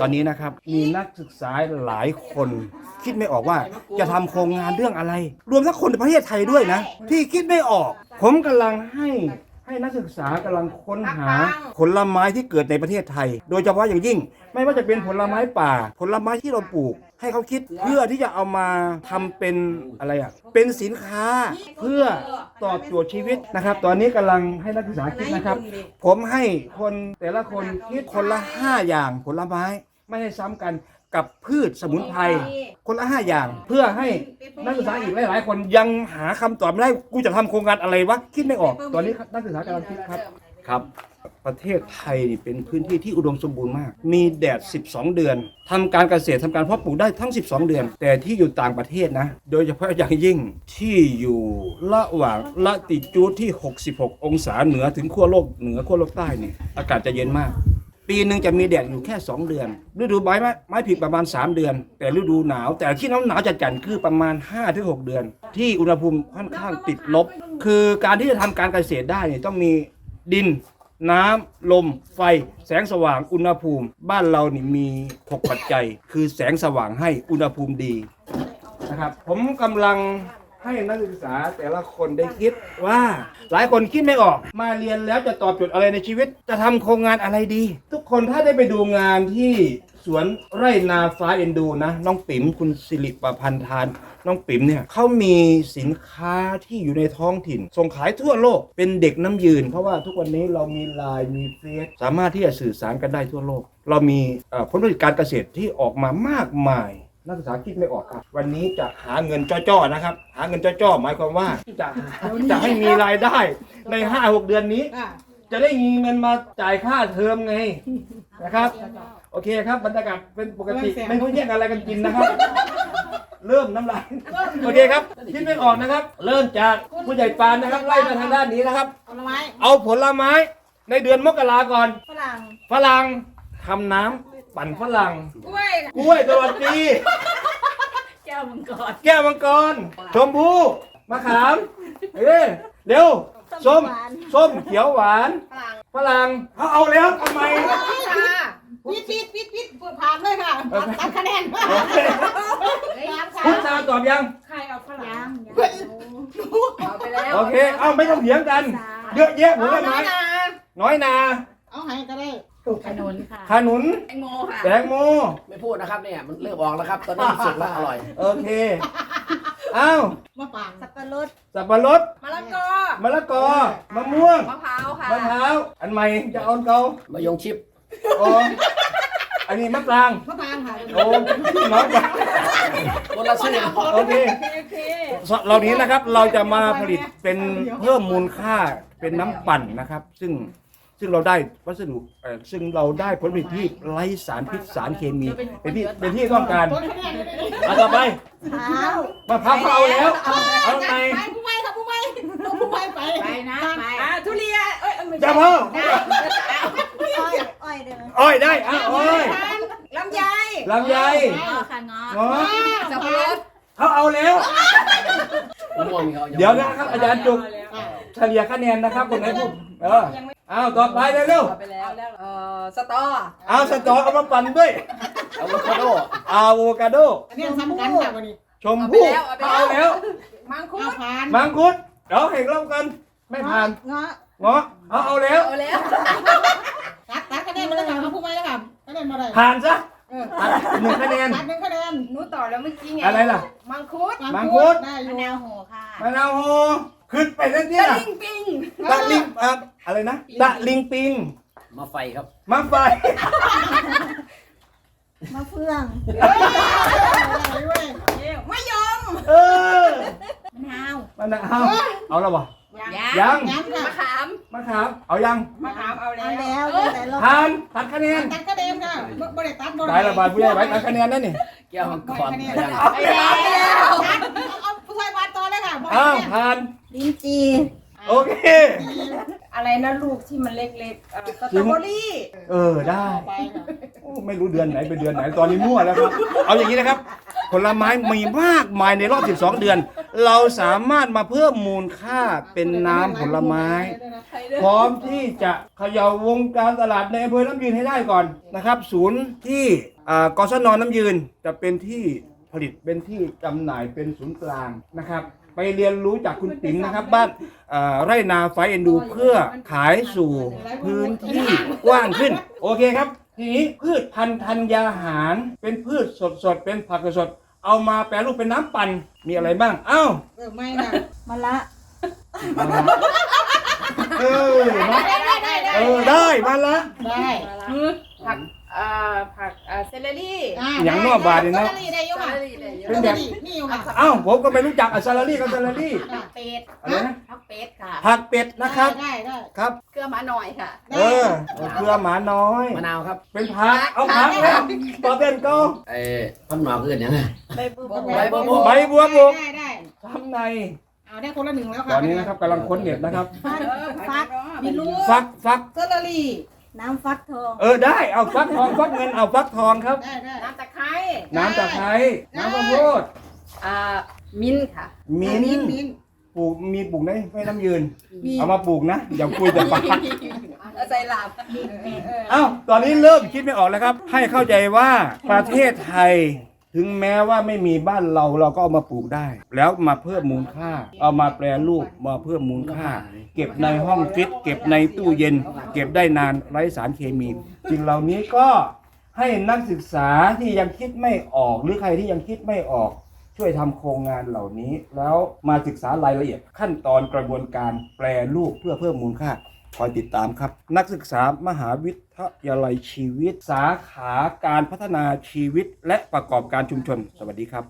ตอนนี้นะครับมีนักศึกษาหลายคนคิดไม่ออกว่าจะทำโครงงานเรื่องอะไร รวมทั้งคนในประเทศไทยด้วยนะ ที่คิดไม่ออก ผมกำลังให้ ให้นักศึกษากำลังค้นหาผลไม้ที่เกิดในประเทศไทย โดยเฉพาะอย่างยิ่ง ไม่ว่าจะเป็นผลไม้ป่า ผลไม้ที่เราปลูก ให้เขาคิดเพื่อที่จะเอามาทำเป็นอะไรอะเป็นสินค้าเพื่อตอบโจทย์ชีวิตนะครับ ตอนนี้กำลังให้นักศึกษาคิดนะครับ ผมให้คนแต่ละคนคิดคนละ 5 อย่างผลไม้ไม่ให้ซ้ำกัน กับพืชสมุนไพรคนละ5อย่าง เพื่อให้นักศึกษาอีกหลายๆคนยังหาคำตอบไม่ได้กูจะทำโครงการอะไรวะคิดไม่ออก ตอนนี้นักศึกษากำลังคิดครับครับประเทศไทยนี่เป็นพื้นที่ที่อุดมสมบูรณ์มาก มีแดด 12 เดือนทำการเกษตรทำการเพาะปลูกได้ทั้ง 12 เดือน แต่ที่อยู่ต่างประเทศนะ โดยเฉพาะอย่างยิ่งที่อยู่ระหว่างละติจูดที่ 66 องศาเหนือถึงขั้วโลกเหนือขั้วโลกใต้นี่อากาศจะเย็นมาก ปีหนึ่งจะมีแดดอยู่แค่ 2 เดือน ฤดูใบไม้ไม้ผลิประมาณ 3 เดือน แต่ฤดูหนาว แต่ที่นาวหนาวจัดจัดคือประมาณ 5-6 เดือน ที่อุณหภูมิค่อนข้างติดลบ คือการที่จะทำการเกษตรได้เนี่ยต้องมีดินน้ำ ลม ไฟ แสงสว่าง อุณหภูมิ บ้านเรานี่มี 6 ปัจจัย คือแสงสว่างให้ อุณหภูมิดี นะครับ ผมกำลัง ให้นักศึกษาแต่ละคนได้คิดว่าหลายคนคิดไม่ออก มาเรียนแล้วจะตอบโจทย์อะไรในชีวิต จะทำโครงงานอะไรดี ทุกคนถ้าได้ไปดูงานที่สวนไร่นาฟ้าเอ็นดูนะน้องปิ๋มคุณสิริประพันธ์ทาน น้องปิ๋มเนี่ยเขามีสินค้าที่อยู่ในท้องถิ่น ส่งขายทั่วโลกเป็นเด็กน้ำยืน เพราะว่าทุกวันนี้เรามีไลน์มีเฟซสามารถที่จะสื่อสารกันได้ทั่วโลก เรามีผลผลิตการเกษตรที่ออกมามากมาย นักศึกษาคิดไม่ออกครับ วันนี้จะหาเงินจ้อๆนะครับ หาเงินจ้อๆหมายความว่าจะจะให้มีรายได้ใน5-6เดือนนี้ จะได้มีเงินมาจ่ายค่าเทอมไงนะครับ โอเคครับบรรยากาศเป็นปกติไม่ต้องแย่งอะไรกันกินนะครับ เริ่มน้ำลายโอเคครับคิดไม่ออกนะครับ เริ่มจากผู้ใหญ่ปานนะครับไล่มาทางด้านนี้นะครับผลไม้เอาผลไม้ในเดือนมกราก่อนฝรั่งฝรั่งทำน้ำ ปั่นฝรั่งกล้วยกล้วยตลอดปีแก้วมังกรแก้วมังกรชมพู่มะขามเอ้ยเร็วส้มส้มเขียวหวานฝรั่งเขาเอาแล้วทำไมค่ะปิดปิดปิดปิดเปิดผ่านเลยค่ะตัดคะแนนโอเคผ่านค่ะพุทธาตอบยังใครเอาฝรั่งเอาไปแล้วโอเค เอ้าไม่ต้องเถียงกัน เยอะแยะผลไม้น้อยนา เอาให้ก็ได้ ขนุนค่ะขนุนแตงโมค่ะแตงโม ไม่พูดนะครับเนี่ย มันเริ่มออกแล้วครับ ตอนนี้สุกแล้วอร่อย โอเคเอ้ามะปรางสับปะรดสับปะรด มะละกอมะละกอ มะม่วง มะพร้าวค่ะมะพร้าว อันใหม่จะเอาอันเก่ามายงชิปโอ้อันนี้มะปราง มะปรางค่ะโอ้น้อยกว่าคนละชื่อโอเคโอเคเหล่านี้นะครับ เราจะมาผลิตเป็นเพิ่มมูลค่าเป็นน้ำปั่นนะครับ ซึ่ง ซึ่งเราได้วัสดุเอ่อซึ่งเราได้ผลผลิตที่ไร้สารพิษสารเคมีเป็นที่เป็นที่ต้องการต้นคะแนนเอาต่อไปเท้ามะพร้าวเขาเอาแล้ว เอาไงไปผู้ไม่ค่ะผู้ไม่ต้องผู้ไม่ไปไปนะไปอะทุเรียนเอ้ยไม่จะใช่เพิ่มอ้อยอ้อยเด้ออ้อยได้อะอ้อยลำไยลำไยงอค่ะงอเงาะสับปะรดเขาเอาแล้วมะม่วงมีเขาเดี๋ยวนะครับอาจารย์จุกเฉลี่ยคะแนนนะครับคนไหนพูดเออเอาต่อไปเร็วเอาไปแล้วเอ่อสตอๆเอาสตอเอามาปั่นด้วย อะโวคาโดอะโวคาโด อันนี้สำคัญค่ะวันนี้ชมพู่เอาแล้วมังคุเอาดผ่านมังคุดเดี๋ยวเห็นเล่ากัน ไม่ผ่านเงาะเงาะเอาเอาแล้ว เอาแล้วตัดตัดคะแนนมาเลยค่ะเอาผู้ไม่เลยค่ะคะแนนมาเลยผ่านซะเออตัดหนึ่งคะแนน ตัดหนึ่งคะแนนหนูต่อแล้วเมื่อกี้ไงอะไรล่ะ มังคุดมังคุด ได้อยู่มะนาวโหค่ะมะนาวโฮ ขึ้นไปนั่นเนี่ยตะลิงปิงตะลิงอะอะไรนะตะลิงปิง มาไฟครับ มาไฟมะเฟืองมะยมเออมะนาวมะนาวเอาแล้วบ่ยัยังย้ำค่ะมะขามมะขามเอายังมะขามเอาแล้เอาวแล้วแต่เราผ่านตัดคะแนนตัดคะแนนค่ะบริตัดบริได้ละบาทผู้ใหญ่ไว้ตัดคะแนนนั่นนี่แก้วมังกรคะแนนยังไปแล้ว อเลยค่ะอ้าวผ่านลิ้นจีโอเค อะไรนะลูกที่มันเล็กๆเอ่อสตรอเบอรี่เออได้ไปค่ะโอ้ไม่รู้เดือนไหนเป็นเดือนไหนตอนนี้มั่วแล้วครับ เอาอย่างนี้นะครับ ผลไม้มีมากมายในรอบ 12 เดือน เราสามารถมาเพิ่มมูลค่าเป็นน้ำผลไม้ พร้อมที่จะเขย่าวงการตลาดในอำเภอน้ำยืนให้ได้ก่อนนะครับ ศูนย์ที่อ่ากศนน้ำยืนจะเป็นที่ผลิตเป็นที่จำหน่ายเป็นศูนย์กลางนะครับไป เรียนรู้จากคุณติ๋มนะครับ บ้านอ่าไร่นาไฟเอ็นดูเพื่อขายสู่พื้นที่กว้างขึ้น โอเคครับ ทีนี้พืชพันธุ์ธัญญาหาร เป็นพืชสดสดๆเป็นผักสดๆเอามาแปรรูปเป็นน้ำปั่นมีอะไรบ้างอ้าว เออไม่นะมะละ เออมาได้ได้ได้ได้เออได้มาละ ได้ ผักเอ่อผักเอ่อเซเลอรี่อย่างนอกบาทนี่นะซาลารี่ได้อยุ่ค่ะเป็นแบบ นี่อยู่ค่ะ อ้าวผมก็ไม่รู้จักอะซาลารี่กับซาลารี่เป็ดอะไรนะพักเป็ดค่ะผักเป็ดนะครับ ได้ได้ครับ เกลือหมาหน่อยค่ะ เออเครือหมาน้อย มะนาวครับเป็นผักเอาผักแล้วต่อเป็นก็ไอ้พันหมอกอื่นยังไง ใบบัวใบบัวบกใบบัวบกได้ได้ทำในเอาได้คนละหนึ่งแล้วค่ะตอนนี้นะครับกำลังค้นเน็ตนะครับฟักมีลูกฟักฟักซาลารี่ น้ำฟักทองเออได้เอาฟักทองฟักเงินเอาฟักทองครับ ได้ได้ น้ำตะไคร้น้ำตะไคร้น้ำข้าวโพดอ่ามิ้นท์ค่ะมิ้นมิ้นท์มิ้นปลูกมีปลูกได้ไม่น้ำยืน มี เอามาปลูกนะ อย่าคุยแต่ปากเอาใส่ลาบเอ้าตอนนี้เริ่มคิดไม่ออกแล้วครับ ให้เข้าใจว่าประเทศไทย ถึงแม้ว่าไม่มีบ้านเราเราก็เอามาปลูกได้ แล้วมาเพิ่มมูลค่า เอามาแปรรูปมาเพิ่มมูลค่า เก็บในห้องฟิตเก็บในตู้เย็น เก็บได้นานไร้สารเคมีสิ่งเหล่านี้ก็ให้นักศึกษาที่ยังคิดไม่ออก หรือใครที่ยังคิดไม่ออก ช่วยทำโครงงานเหล่านี้ แล้วมาศึกษารายละเอียดขั้นตอนกระบวนการแปรรูปเพื่อเพิ่มมูลค่า คอยติดตามครับ นักศึกษามหาวิทยาลัยชีวิต สาขาการพัฒนาชีวิต และประกอบการชุมชน สวัสดีครับ